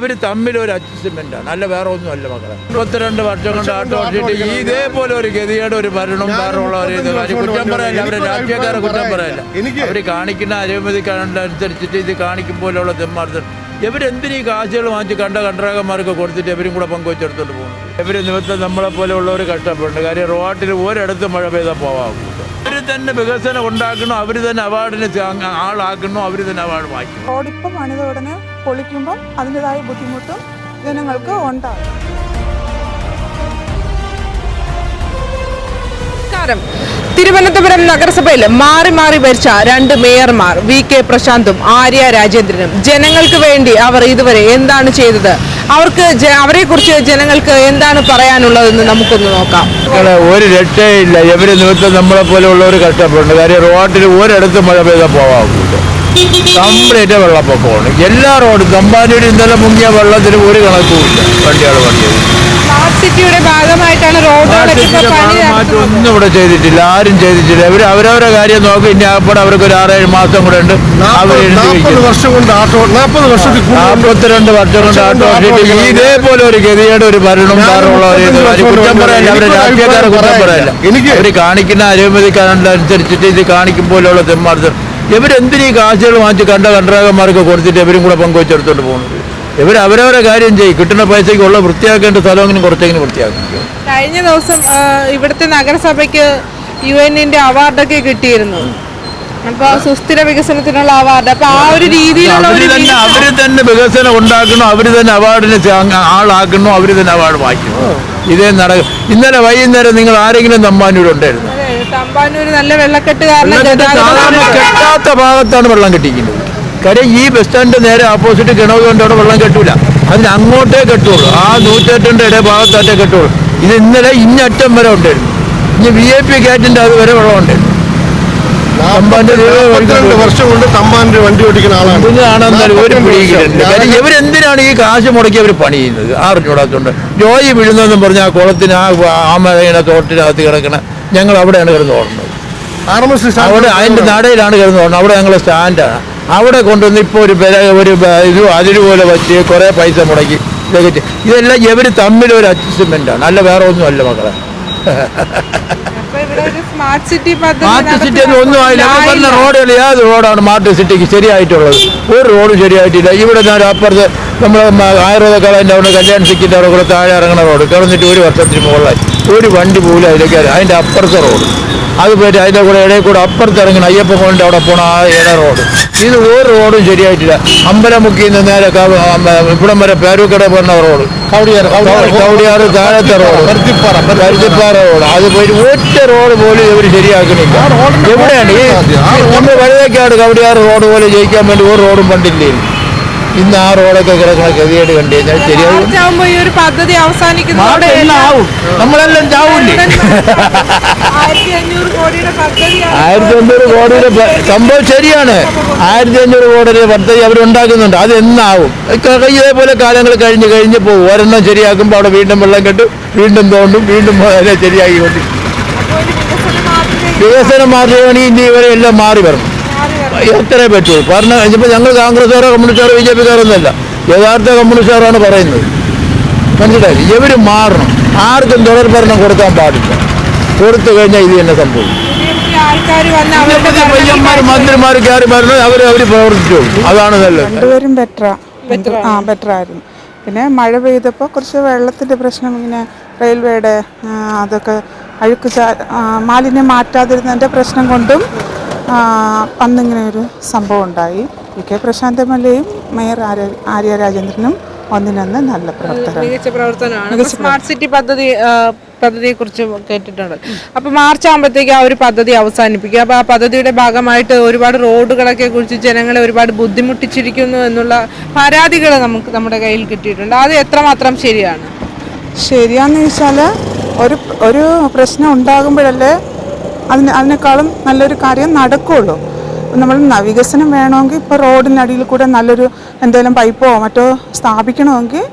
ഇവർ തമ്മിൽ ഒരു അഡ്ജസ്റ്റ്മെന്റ് ആണ്. അല്ല വേറെ ഒന്നും അല്ല മക്കളെ. മുപ്പത്തിരണ്ട് വർഷം കൊണ്ട് ആട്ടോ ഓടിച്ചിട്ട് ഈ ഇതേപോലെ ഒരു ഗതിയുടെ ഒരു ഭരണം വേറെ ഉള്ള ഒരു ഇത് കുറ്റം പറയല്ല അവരെ രാഷ്ട്രീയക്കാരെ കുറ്റം പറയല്ല. അവർ കാണിക്കുന്ന അഴിമതി കണ്ടനുസരിച്ചിട്ട് ഇത് കാണിക്കും പോലെയുള്ള തെമ്മാർത്തം ഇവരെന്തിനീ കാശുകൾ വാങ്ങിച്ച് കണ്ട കണ്ടറാകന്മാർക്ക് കൊടുത്തിട്ട് ഇവരും കൂടെ പങ്കുവെച്ചെടുത്തോണ്ട് പോകുന്നു? ഇവർ നിമിത്തം നമ്മളെ പോലെയുള്ളവർ കഷ്ടപ്പെടുന്നുണ്ട്. കാര്യം റോട്ടിൽ ഒരിടത്ത് മഴ പെയ്താൽ പോവാം അവർ തന്നെ വികസനം ഉണ്ടാക്കണം? അവർ തന്നെ അവാർഡിന് ആളാക്കണോ? അവർ തന്നെ അവാർഡ് വാങ്ങിക്കണം? റോഡിപ്പോൾ പണിത ഉടനെ പൊളിക്കുമ്പം അതിന്റെതായ ബുദ്ധിമുട്ടും ജനങ്ങൾക്ക് ഉണ്ടാകും. നമസ്കാരം. തിരുവനന്തപുരം നഗരസഭയിൽ മാറി മാറി ഭരിച്ച രണ്ട് മേയർമാർ വി കെ പ്രശാന്തും ആര്യ രാജേന്ദ്രനും ജനങ്ങൾക്ക് വേണ്ടി അവർ ഇതുവരെ എന്താണ് ചെയ്തത്? അവർക്ക് അവരെ കുറിച്ച് ജനങ്ങൾക്ക് എന്താണ് പറയാനുള്ളതെന്ന് നമുക്കൊന്ന് നോക്കാം. ഒരു രക്ഷയില്ല എവര് നിമിത്തം നമ്മളെ പോലെയുള്ളവർ കഷ്ടപ്പെടുന്നു കാര്യം റോഡിൽ ഒരിടത്ത് മഴ പെയ്താൽ പോവാം കംപ്ലീറ്റ് വെള്ളപ്പൊക്കമാണ്. എല്ലാ റോഡും കമ്പാനിയുടെ ഇന്നലെ മുങ്ങിയ വെള്ളത്തിന് ഒരു കണക്കുമില്ല വണ്ടികൾ വണ്ടിയത് സിറ്റിയുടെ ഭാഗമായിട്ടാണ് റോഡുകളൊക്കെ പണി മാറ്റം ഒന്നും ഇവിടെ ചെയ്തിട്ടില്ല. ആരും ചെയ്തിട്ടില്ല. ഇവർ അവരവരെ കാര്യം നോക്കി. ഇനി അപ്പോടെ അവർക്ക് ഒരു ആറേഴ് മാസം കൂടെ ഉണ്ട്. വർഷം കൊണ്ട് ആട്ടോ നാൽപ്പത് വർഷത്തിൽ നാൽപ്പത്തിരണ്ട് വർഷം കൊണ്ട് ആട്ടോ ഇതേപോലെ ഒരു ഗതിയുടെ ഒരു ഭരണം കുറ്റം പറയല്ല. അവരെ രാഷ്ട്രീയക്കാരെ കുറ്റം പറയല്ല. എനിക്ക് അവർ കാണിക്കുന്ന അനുമതിക്കാരനുസരിച്ചിട്ട് ഇത് കാണിക്കും പോലെയുള്ള തെമ്മാർത്തം ഇവരെന്തിനീ കാശുകൾ വാങ്ങിച്ച് കണ്ട കണ്ടറാകന്മാർക്ക് കൊടുത്തിട്ട് ഇവരും കൂടെ പങ്കുവെച്ചെടുത്തോണ്ട് പോകുന്നത്? ഇവർ അവരവരെ കാര്യം ചെയ്യും. കിട്ടുന്ന പൈസയ്ക്ക് ഉള്ള വൃത്തിയാക്കേണ്ട സ്ഥലമെങ്കിലും കുറച്ചെങ്കിലും വൃത്തിയാക്കും കഴിഞ്ഞ ദിവസം ഇവിടുത്തെ നഗരസഭയ്ക്ക് യു എന്നിന്റെ അവാർഡൊക്കെ കിട്ടിയിരുന്നു. അപ്പൊ സുസ്ഥിര വികസനത്തിനുള്ള അവാർഡ്. അപ്പൊ ആ ഒരു രീതിയിലുള്ള അവർ തന്നെ വികസനം ഉണ്ടാക്കണം അവർ തന്നെ അവാർഡിന് ആളാക്കണോ അവർ തന്നെ അവാർഡ് വാങ്ങിക്കണം ഇതേ നടക്കും ഇന്നലെ വൈകുന്നേരം നിങ്ങൾ ആരെങ്കിലും അതെ, തമ്പാനൂര് നല്ല വെള്ളക്കെട്ട് കാരണം സാധാരണ കെട്ടാത്ത ഭാഗത്താണ് വെള്ളം കെട്ടിക്കുന്നത് കാര്യം ഈ ബസ് സ്റ്റാൻഡ് നേരെ ഓപ്പോസിറ്റ് കിണവ് കൊണ്ടവിടെ വെള്ളം കെട്ടൂല. അതിന് അങ്ങോട്ടേ കെട്ടുള്ളൂ. ആ നൂറ്റെട്ടിന്റെ ഇടേ ഭാഗത്തായിട്ടേ കെട്ടുള്ളൂ. ഇത് ഇന്നലെ ഇന്നറ്റം വരെ ഉണ്ടായിരുന്നു. ഇനി വി ഐ പി ഗേറ്റിന്റെ അത് വരെ വെള്ളം ഉണ്ടായിരുന്നു വർഷം കൊണ്ട് വണ്ടി ഓടിക്കുന്ന ആളാണ്. ഇവരെന്തിനാണ് ഈ കാശ് മുടക്കി അവർ പണി ചെയ്യുന്നത്? ആറിഞ്ഞൂടാത്തോണ്ട് ജോയി വീഴുന്നതെന്നും പറഞ്ഞ ആ കുളത്തിന് ആ ആമഴയുടെ തോട്ടിനകത്ത് കിടക്കണ ഞങ്ങൾ അവിടെയാണ് കിടന്ന് ഓടുന്നത് ആർ എം എസ് അവിടെ അതിന്റെ നടയിലാണ് കിടന്ന് ഓടുന്നത് അവിടെ ഞങ്ങൾ സ്റ്റാൻഡാണ് അവിടെ കൊണ്ടുവന്ന് ഇപ്പോൾ ഒരു വില ഒരു ഇത് അതിരുപോലെ വെച്ച് കുറേ പൈസ മുടക്കി ഇതൊക്കെ. ഇതെല്ലാം ഇവർ തമ്മിൽ ഒരു അഡ്ജസ്റ്റ്മെന്റ് ആണ്. അല്ല വേറെ ഒന്നും അല്ല മക്കളെ സ്മാർട്ട് സിറ്റി ഒന്നും ആയില്ല. പറഞ്ഞ. റോഡുകൾ ഏത് റോഡാണ് സ്മാർട്ട് സിറ്റിക്ക് ശരിയായിട്ടുള്ളത്? ഒരു റോഡ് ശരിയായിട്ടില്ല. ഇവിടെ ഞാൻ അപ്പുറത്ത് നമ്മൾ ആയുർവേദ കളേന്റെ അവിടെ കല്യാൺ സിറ്റിന്റെ അവിടെ കൂടെ താഴെ ഇറങ്ങുന്ന റോഡ്. കിടന്നിട്ട് ഒരു വർഷത്തിന് മുകളിലായി. ഒരു വണ്ടി പോലും അതിലേക്ക്. അതിന്റെ അപ്പുറത്തെ റോഡ്. അത് പോയിട്ട് അതിന്റെ കൂടെ ഇടയിൽ കൂടെ അപ്പുറത്ത് ഇറങ്ങണം അയ്യപ്പ കോളിന്റെ അവിടെ പോണ ആ ഇട റോഡ്. ഇത് ഒരു റോഡും ശരിയായിട്ടില്ല. അമ്പലമുക്കിൽ നിന്ന് നേരെ ഇവിടം വരെ പേരൂക്കട പോണ റോഡ്. കവടിയാറ് താഴത്തെ റോഡ്. പരുത്തിപ്പാറ റോഡ്. അത് പോയിട്ട് ഒറ്റ റോഡ് പോലും ഇവർ ശരിയാക്കണില്ല എവിടെയാണ് ഈ നമ്മൾ വഴുതക്കാട് കവടിയാറ് റോഡ് പോലെ ജയിക്കാൻ വേണ്ടി ഒരു റോഡും പണ്ടില്ലേ? ഇന്ന് ആ റോഡൊക്കെ കിടക്കണ ഗതികേട് കണ്ടു കഴിഞ്ഞാൽ ശരിയാവും. ഈ ഒരു പദ്ധതി അവസാനിക്കുന്നതോടെ ആവും. നമ്മളെല്ലാം ചാവൂല്ലേ? ആയിരത്തി അഞ്ഞൂറ് കോടിയുടെ സംഭവം ശരിയാണ്. ആയിരത്തി അഞ്ഞൂറ് കോടിയുടെ പദ്ധതി അവരുണ്ടാക്കുന്നുണ്ട് അത് എന്നാവും? ഇതേപോലെ കാലങ്ങൾ കഴിഞ്ഞ് കഴിഞ്ഞ് പോകും. ഒരെണ്ണം ശരിയാക്കുമ്പോൾ അവിടെ വീണ്ടും വെള്ളം കെട്ടും. വീണ്ടും തോണ്ടും വീണ്ടും ശരിയാക്കി കൊണ്ട് അപ്പൊ ഒരു വികസന മാറുകയാണെങ്കിൽ ഇനി ഇവരെ എല്ലാം മാറി വരണം. എത്രേ പറ്റുള്ളൂ കാരണം ഇനിയിപ്പോൾ ഞങ്ങൾ കോൺഗ്രസ്സുകാരോ കമ്മ്യൂണിസ്റ്റുകാരോ ബി ജെ പിക്കാരൊന്നുമല്ല. യഥാർത്ഥ കമ്മ്യൂണിസ്റ്റുകാരാണ് പറയുന്നത്. മനസ്സിലായി? ഇവർ മാറണം? ആർക്കും തുടർ ഭരണം കൊടുക്കാൻ പാടില്ല. കൊടുത്തു കഴിഞ്ഞാൽ ഇത് തന്നെ സംഭവിക്കും. മന്ത്രിമാർ കയറി വരണം അവർ അവർ പ്രവർത്തിച്ചു അതാണ് നല്ലത്. ആ. ബെറ്റർ ആയിരുന്നു. പിന്നെ മഴ പെയ്തപ്പോൾ കുറച്ച് വെള്ളത്തിന്റെ പ്രശ്നം ഇങ്ങനെ റെയിൽവേയുടെ അതൊക്കെ അഴുക്ക് മാലിന്യം മാറ്റാതിരുന്നതിന്റെ പ്രശ്നം കൊണ്ടും ആ, അന്നിങ്ങനെ ഒരു സംഭവം ഉണ്ടായി. V K Prashanth M L എയും മേയർ ആര്യ ആര്യ രാജേന്ദ്രനും ഒന്നിനൊന്ന് നല്ല പ്രവർത്തനം മികച്ച പ്രവർത്തനമാണ്. സ്മാർട്ട് സിറ്റി പദ്ധതി പദ്ധതിയെ കുറിച്ച് കേട്ടിട്ടുണ്ട്. അപ്പൊ മാർച്ച് ആകുമ്പോഴത്തേക്ക് ആ ഒരു പദ്ധതി അവസാനിപ്പിക്കുക അപ്പൊ ആ പദ്ധതിയുടെ ഭാഗമായിട്ട് ഒരുപാട് റോഡുകളൊക്കെ കുറിച്ച് ജനങ്ങളെ ഒരുപാട് ബുദ്ധിമുട്ടിച്ചിരിക്കുന്നു എന്നുള്ള പരാതികൾ നമുക്ക് നമ്മുടെ കയ്യിൽ കിട്ടിയിട്ടുണ്ട്. അത് എത്രമാത്രം ശരിയാണ്? ശരിയാന്ന് ചോദിച്ചാൽ ഒരു ഒരു പ്രശ്നം ഉണ്ടാകുമ്പോഴല്ലേ അതിന് അതിനേക്കാളും നല്ലൊരു കാര്യം നടക്കുകയുള്ളൂ നമ്മൾ വികസനം വേണമെങ്കിൽ ഇപ്പോൾ റോഡിനടിയിൽ കൂടെ നല്ലൊരു എന്തെങ്കിലും പൈപ്പോ മറ്റോ സ്ഥാപിക്കണമെങ്കിൽ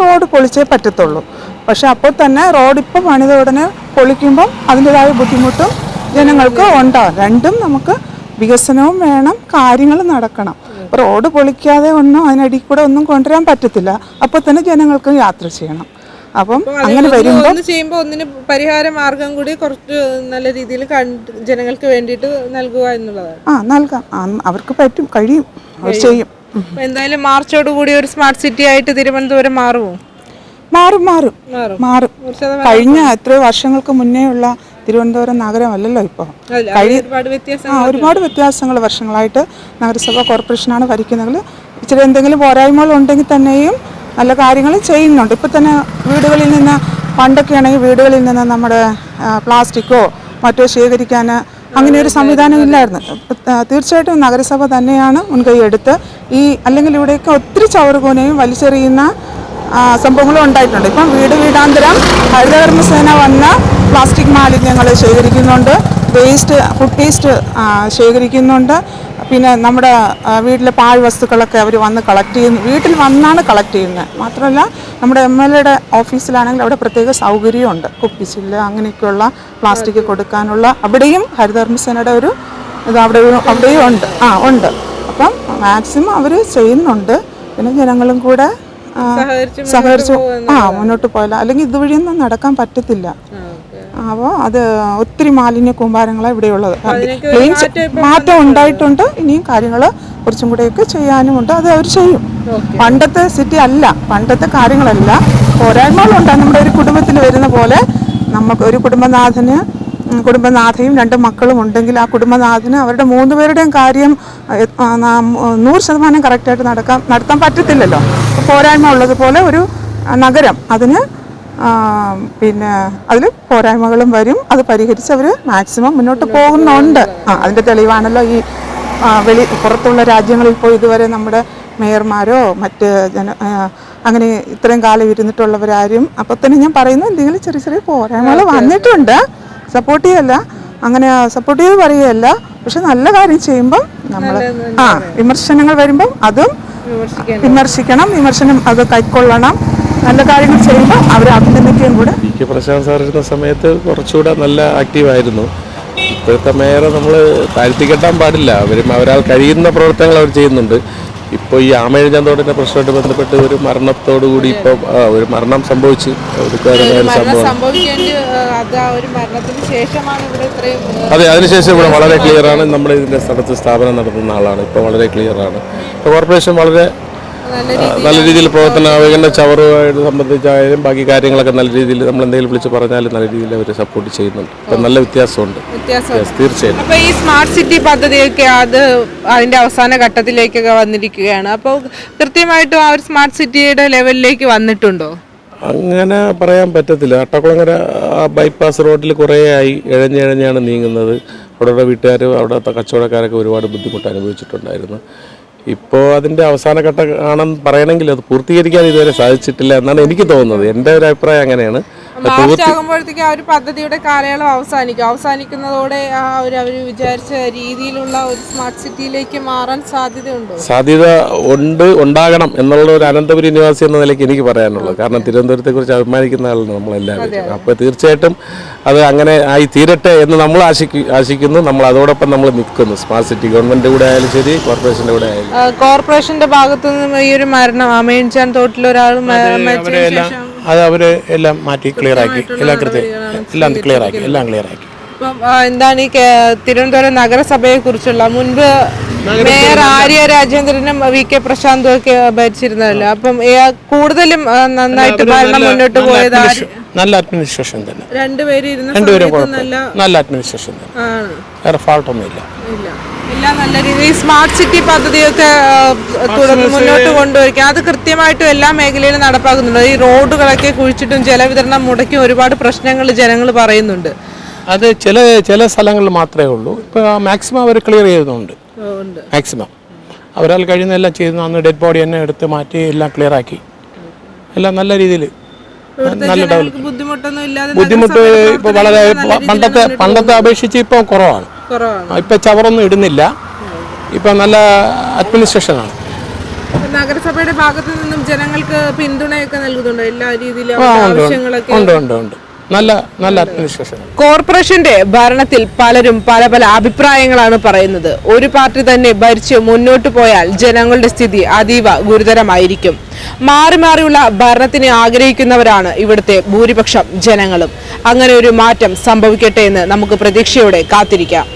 റോഡ് പൊളിച്ചേ പറ്റത്തുള്ളൂ. പക്ഷെ അപ്പോൾ തന്നെ റോഡ് ഇപ്പോൾ പണിത ഉടനെ പൊളിക്കുമ്പം അതിന്റെതായ ബുദ്ധിമുട്ടും ജനങ്ങൾക്ക് ഉണ്ടാകും രണ്ടും നമുക്ക് വികസനവും വേണം കാര്യങ്ങൾ നടക്കണം. റോഡ് പൊളിക്കാതെ ഒന്നും അതിനടിയിൽ കൂടെ ഒന്നും കൊണ്ടുവരാൻ പറ്റത്തില്ല. അപ്പോൾ തന്നെ ജനങ്ങൾക്ക് യാത്ര ചെയ്യണം. അപ്പം അങ്ങനെ വരുമ്പോൾ ചെയ്യുമ്പോൾ ഒന്നിന് പരിഹാര മാർഗം കൂടി കുറച്ച് നല്ല രീതിയിൽ ജനങ്ങൾക്ക് വേണ്ടിയിട്ട് നൽകുക എന്നുള്ളതാണ്. ആ നൽകാം. അവർക്ക് പറ്റും കഴിയും. അവർ ചെയ്യും. എന്തായാലും മാർച്ചോട് കൂടി ഒരു സ്മാർട്ട് സിറ്റി ആയിട്ട് തിരുവനന്തപുരം മാറുമോ? മാറും മാറും. മാറും. കഴിഞ്ഞ എത്രയോ വർഷങ്ങൾക്ക് മുന്നേ ഉള്ള തിരുവനന്തപുരം നഗരമല്ലല്ലോ ഇപ്പോൾ ആ ഒരുപാട് വ്യത്യാസങ്ങൾ വർഷങ്ങളായിട്ട് നഗരസഭ കോർപ്പറേഷനാണ് ഭരിക്കുന്നത്. ഇച്ചിരി എന്തെങ്കിലും പോരായ്മകൾ ഉണ്ടെങ്കിൽ തന്നെയും നല്ല കാര്യങ്ങൾ ചെയ്യുന്നുണ്ട്. ഇപ്പം തന്നെ വീടുകളിൽ നിന്ന് പണ്ടൊക്കെയാണെങ്കിൽ വീടുകളിൽ നിന്ന് നമ്മുടെ പ്ലാസ്റ്റിക്കോ മറ്റോ ശേഖരിക്കാൻ അങ്ങനെ ഒരു സംവിധാനം ഇല്ലായിരുന്നു. തീർച്ചയായിട്ടും നഗരസഭ തന്നെയാണ് മുൻകൈ എടുത്ത് ഈ അല്ലെങ്കിൽ ഇവിടെയൊക്കെ ഒത്തിരി ചവറുകൂനയും വലിച്ചെറിയുന്ന സംഭവങ്ങളും ഉണ്ടായിട്ടുണ്ട്. ഇപ്പം വീട് വീടാന്തരം ഹരിതകർമ്മസേന വന്ന പ്ലാസ്റ്റിക് മാലിന്യങ്ങൾ ശേഖരിക്കുന്നുണ്ട്. വേസ്റ്റ് ഫുഡ് വേസ്റ്റ് ശേഖരിക്കുന്നുണ്ട്. പിന്നെ നമ്മുടെ വീട്ടിലെ പാഴ് വസ്തുക്കളൊക്കെ അവർ വന്ന് കളക്ട് ചെയ്യുന്നു. വീട്ടിൽ വന്നാണ് കളക്ട് ചെയ്യുന്നത് മാത്രമല്ല നമ്മുടെ എം എൽ എയുടെ ഓഫീസിലാണെങ്കിൽ അവിടെ പ്രത്യേക സൗകര്യമുണ്ട്. കുപ്പിച്ചില്ല അങ്ങനെയൊക്കെയുള്ള പ്ലാസ്റ്റിക് കൊടുക്കാനുള്ള അവിടെയും ഹരിതകർമ്മസേനയുടെ ഒരു ഇത് അവിടെ അവിടെയും ഉണ്ട്. ആ ഉണ്ട്. അപ്പം മാക്സിമം അവർ ചെയ്യുന്നുണ്ട്. പിന്നെ ജനങ്ങളും കൂടെ സഹകരിച്ച് ആ മുന്നോട്ട് പോയാലോ അല്ലെങ്കിൽ ഇതുവഴിയൊന്നും നടക്കാൻ പറ്റത്തില്ല. അപ്പോൾ അത് ഒത്തിരി മാലിന്യ കൂമ്പാരങ്ങളാണ് ഇവിടെയുള്ളത്. ക്ലീൻ മാറ്റം ഉണ്ടായിട്ടുണ്ട്. ഇനിയും കാര്യങ്ങൾ കുറച്ചും കൂടെയൊക്കെ ചെയ്യാനുമുണ്ട്. അത് അവർ ചെയ്യും. പണ്ടത്തെ സിറ്റി അല്ല. പണ്ടത്തെ കാര്യങ്ങളല്ല. പോരായ്മകളുണ്ട്. നമ്മുടെ ഒരു കുടുംബത്തിൽ വരുന്ന പോലെ നമുക്ക് ഒരു കുടുംബനാഥന് കുടുംബനാഥയും രണ്ട് മക്കളും ഉണ്ടെങ്കിൽ ആ കുടുംബനാഥന് അവരുടെ മൂന്ന് പേരുടെയും കാര്യം നൂറ് ശതമാനം കറക്റ്റായിട്ട് നടക്കാൻ നടത്താൻ പറ്റത്തില്ലല്ലോ. പോരായ്മ ഉള്ളതുപോലെ ഒരു നഗരം അതിന് പിന്നെ അതിൽ പോരായ്മകളും വരും. അത് പരിഹരിച്ച് അവർ മാക്സിമം മുന്നോട്ട് പോകുന്നുണ്ട്. ആ അതിന്റെ തെളിവാണല്ലോ ഈ വെളി പുറത്തുള്ള രാജ്യങ്ങളിൽ പോയി ഇതുവരെ നമ്മുടെ മേയർമാരോ മറ്റ് ജന അങ്ങനെ ഇത്രയും കാലം ഇരുന്നിട്ടുള്ളവരാരും അപ്പോൾ തന്നെ ഞാൻ പറയുന്നു എന്തെങ്കിലും ചെറിയ ചെറിയ പോരായ്മകൾ വന്നിട്ടുണ്ട്. സപ്പോർട്ട് ചെയ്യല്ല. അങ്ങനെ സപ്പോർട്ട് ചെയ്ത് പറയുകയല്ല. പക്ഷെ നല്ല കാര്യം ചെയ്യുമ്പം നമ്മൾ ആ വിമർശനങ്ങൾ വരുമ്പം അതും വിമർശിക്കണം. വിമർശനം അത് കൈക്കൊള്ളണം. നല്ല കാര്യങ്ങൾ ചെയ്യുമ്പോൾ അവർ അഭിനന്ദിക്കുകയും കൂടെ പി കെ പ്രശാന്ത് സാർ ഇരുന്ന സമയത്ത് കുറച്ചുകൂടെ നല്ല ആക്റ്റീവായിരുന്നു ഇപ്പോഴത്തെ മേയറെ നമ്മൾ താഴ്ത്തി കെട്ടാൻ പാടില്ല. അവരും അവരാൽ കഴിയുന്ന പ്രവർത്തനങ്ങൾ അവർ ചെയ്യുന്നുണ്ട്. ഇപ്പോൾ ഈ ആമയിഴഞ്ചാന്തോടിന്റെ പ്രശ്നമായിട്ട് ബന്ധപ്പെട്ട് ഒരു മരണത്തോടു കൂടി ഇപ്പോൾ ഒരു മരണം സംഭവിച്ച്. അതെ അതിനുശേഷം ഇവിടെ വളരെ ക്ലിയറാണ് നമ്മൾ ഇതിന്റെ സ്ഥലത്ത് സ്ഥാപനം നടത്തുന്ന ആളാണ്. ഇപ്പോൾ വളരെ ക്ലിയറാണ് ഇപ്പോൾ കോർപ്പറേഷൻ വളരെ നല്ല രീതിയിൽ പ്രവർത്തനം അവരുടെ ചവറുമായിട്ട് സംബന്ധിച്ചായാലും ബാക്കി കാര്യങ്ങളൊക്കെ നല്ല രീതിയിൽ നമ്മൾ എന്തെങ്കിലും വിളിച്ച് പറഞ്ഞാലും നല്ല രീതിയിൽ അവർ സപ്പോർട്ട് ചെയ്യുന്നുണ്ട്. ഇപ്പം നല്ല വ്യത്യാസമുണ്ട്. തീർച്ചയായിട്ടും. അപ്പൊ ഈ സ്മാർട്ട് സിറ്റി പദ്ധതിയൊക്കെ അത് അതിന്റെ അവസാന ഘട്ടത്തിലേക്കൊക്കെ വന്നിരിക്കുകയാണ്. അപ്പോൾ കൃത്യമായിട്ടും ആ ഒരു സ്മാർട്ട് സിറ്റിയുടെ ലെവലിലേക്ക് വന്നിട്ടുണ്ടോ? അങ്ങനെ പറയാൻ പറ്റത്തില്ല. അട്ടക്കുളങ്ങര ആ ബൈപ്പാസ് റോഡിൽ കുറേ ആയി. ഇഴഞ്ഞിഴഞ്ഞാണ് നീങ്ങുന്നത്. അവിടെയുള്ള വീട്ടുകാരും അവിടുത്തെ കച്ചവടക്കാരൊക്കെ ഒരുപാട് ബുദ്ധിമുട്ട് അനുഭവിച്ചിട്ടുണ്ടായിരുന്നു. ഇപ്പോൾ അതിന്റെ അവസാന ഘട്ടം ആണെന്ന് പറയണമെങ്കിൽ അത് പൂർത്തീകരിക്കാൻ ഇതുവരെ സാധിച്ചിട്ടില്ല എന്നാണ് എനിക്ക് തോന്നുന്നത്. എന്റെ ഒരു അഭിപ്രായം അങ്ങനെയാണ്. മാർച്ച് ആകുമ്പോഴത്തേക്ക് ആ ഒരു പദ്ധതിയുടെ കാലയളവ് അവസാനിക്കും. അവസാനിക്കുന്നതോടെ ആ ഒരു അവർ വിചാരിച്ച രീതിയിലുള്ള ഒരു സ്മാർട്ട് സിറ്റിയിലേക്ക് മാറാൻ സാധ്യതയുണ്ടോ? സാധ്യത ഉണ്ട് ഉണ്ടാകണം എന്നുള്ള ഒരു അനന്തപുരി നിവാസി എന്ന നിലയ്ക്ക് എനിക്ക് പറയാനുള്ളത്. കാരണം തിരുവനന്തപുരത്തെ കുറിച്ച് അഭിമാനിക്കുന്ന ആളാണ് നമ്മളെല്ലാവരും. അപ്പോൾ തീർച്ചയായിട്ടും അത് അങ്ങനെ ആയി തീരട്ടെ എന്ന് നമ്മൾ ആശിക്കുന്നു. നമ്മൾ അതോടൊപ്പം നമ്മൾ നിൽക്കുന്നു. സ്മാർട്ട് സിറ്റി ഗവൺമെന്റ് കൂടെ ആയാലും ശരി കോർപ്പറേഷന്റെ കൂടെ ആയാലും കോർപ്പറേഷന്റെ ഭാഗത്തു നിന്നും ഈ ഒരു മരണം അമേൻചാൻ തോട്ടിൽ ഒരാൾ മരിച്ചതിന് ശേഷം അത് അവർ എല്ലാം മാറ്റി ക്ലിയർ ആക്കി. എല്ലാം കൃത്യം എല്ലാം ക്ലിയർ ആക്കി. എല്ലാം ക്ലിയർ ആക്കി. ഇപ്പം എന്താണ് ഈ തിരുവനന്തപുരം നഗരസഭയെ കുറിച്ചുള്ള മുൻപ് മേയർ ആര്യ രാജേന്ദ്രനും വി കെ പ്രശാന്തും ഒക്കെ ഭരിച്ചിരുന്നല്ലോ അപ്പം കൂടുതലും നന്നായിട്ട് ഭരണം മുന്നോട്ട് പോയത് നല്ല അഡ്മിനിസ്ട്രേഷൻ തന്നെ. രണ്ടുപേരും നല്ല അഡ്മിനിസ്ട്രേഷൻ തന്നെ. വേറെ ഫാൾട്ടൊന്നുമില്ല ഇല്ല. എല്ലാം നല്ല രീതിയിൽ സ്മാർട്ട് സിറ്റി പദ്ധതിയൊക്കെ മുന്നോട്ട് കൊണ്ടുപോയിരിക്കും അത് കൃത്യമായിട്ടും എല്ലാ മേഖലയിലും നടപ്പാക്കുന്നുണ്ട്. ഈ റോഡുകളൊക്കെ കുഴിച്ചിട്ടും ജലവിതരണം മുടക്കിയും ഒരുപാട് പ്രശ്നങ്ങൾ ജനങ്ങൾ പറയുന്നുണ്ട്. അത് ചില ചില സ്ഥലങ്ങളിൽ മാത്രമേ ഉള്ളൂ. ഇപ്പോൾ മാക്സിമം അവർ ക്ലിയർ ചെയ്യുന്നുണ്ട്. ഉണ്ട്. മാക്സിമം അവരാൽ കഴിയുന്ന എല്ലാം ചെയ്യുന്നു. അന്ന് ഡെഡ് ബോഡി തന്നെ എടുത്ത് മാറ്റി എല്ലാം ക്ലിയർ ആക്കി. എല്ലാം നല്ല രീതിയിൽ നല്ല ഡെവലപ്പ്. ബുദ്ധിമുട്ട് ഇപ്പോൾ വളരെ പണ്ടത്തെ പണ്ടത്തെ അപേക്ഷിച്ച് ഇപ്പോൾ കുറവാണ്. ഇപ്പം ചവറൊന്നും ഇടുന്നില്ല. ഇപ്പം നല്ല അഡ്മിനിസ്ട്രേഷനാണ് നഗരസഭയുടെ ഭാഗത്തു നിന്നും ജനങ്ങൾക്ക് പിന്തുണയൊക്കെ നൽകുന്നുണ്ടോ? എല്ലാ രീതിയിലും. ആവശ്യങ്ങളൊക്കെ ഉണ്ട് ഉണ്ട് ഉണ്ട്. നല്ല നല്ല അഡ്മിനിസ്ട്രേഷൻ കോർപ്പറേഷന്റെ ഭരണത്തിൽ പലരും പല പല അഭിപ്രായങ്ങളാണ് പറയുന്നത്. ഒരു പാർട്ടി തന്നെ ഭരിച്ച് മുന്നോട്ട് പോയാൽ ജനങ്ങളുടെ സ്ഥിതി അതീവ ഗുരുതരമായിരിക്കും. മാറി മാറിയുള്ള ഭരണത്തിനെ ആഗ്രഹിക്കുന്നവരാണ് ഇവിടുത്തെ ഭൂരിപക്ഷം ജനങ്ങളും. അങ്ങനെ ഒരു മാറ്റം സംഭവിക്കട്ടെ എന്ന് നമുക്ക് പ്രതീക്ഷയോടെ കാത്തിരിക്കാം.